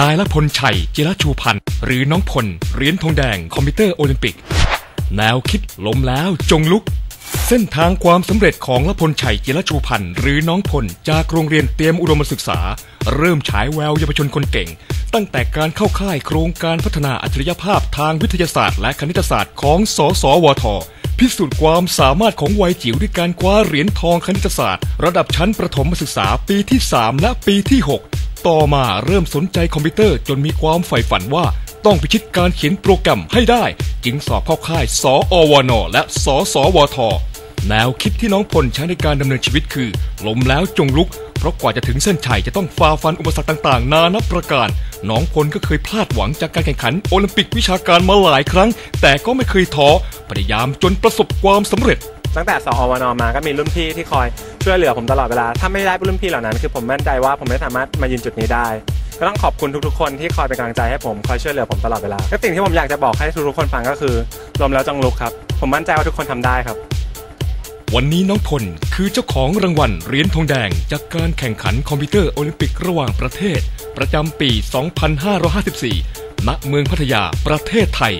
นายละพลชัยจิรชูพันธ์ หรือน้องพลเหรียญทองแดงคอมพิวเตอร์โอลิมปิก แนวคิดล้มแล้วจงลุก เส้นทางความสำเร็จของละพลชัยจิรชูพันธ์ หรือน้องพลจากโรงเรียนเตรียมอุดมศึกษา เริ่มฉายแววเยาวชนคนเก่ง ตั้งแต่การเข้าค่ายโครงการพัฒนาอัจฉริยภาพทางวิทยาศาสตร์ และคณิตศาสตร์ของ สสวทพิสูจน์ความสามารถของวัยจิ๋วด้วยการคว้าเหรียญทองคณิตศาสตร์ ระดับชั้นประถมศึกษาปีที่ 3 และปีที่ 6 ต่อมาเริ่มสนใจคอมพิวเตอร์จนมีความใฝ่ฝันว่าต้องพิชิตการเขียนโปรแกรมให้ได้ จึงสอบเข้าค่าย สอวนและสสวท แนวคิดที่น้องพลใช้ในการดำเนินชีวิตคือล้มแล้วจงลุก เพราะกว่าจะถึงเส้นชัยจะต้องฝ่าฟันอุปสรรคต่างๆ นานับประการ น้องพลก็เคยพลาดหวังจากการแข่งขันโอลิมปิกวิชาการมาหลายครั้ง แต่ก็ไม่เคยท้อพยายามจนประสบความสำเร็จ ตั้งแต่สอวนมาก็มีรุ่นพี่ที่คอย ช่วยเหลือผมตลอดเวลา ถ้าไม่ได้รุ่นพี่เหล่านั้น คือผมมั่นใจว่าผมไม่สามารถมายืนจุดนี้ได้ ก็ต้องขอบคุณทุกๆ คนที่คอยเป็นกำลังใจให้ผมคอยช่วยเหลือผมตลอดเวลาและสิ่งที่ผมอยากจะบอกให้ทุกๆคนฟังก็คือรวมแล้วจงลุกครับ ผมมั่นใจว่าทุกคนทำได้ครับ วันนี้น้องพลคือเจ้าของรางวัลเหรียญทองแดง จากการแข่งขันคอมพิวเตอร์โอลิมปิกระหว่างประเทศ ประจำปี 2554 ณ เมืองพัทยา ประเทศไทย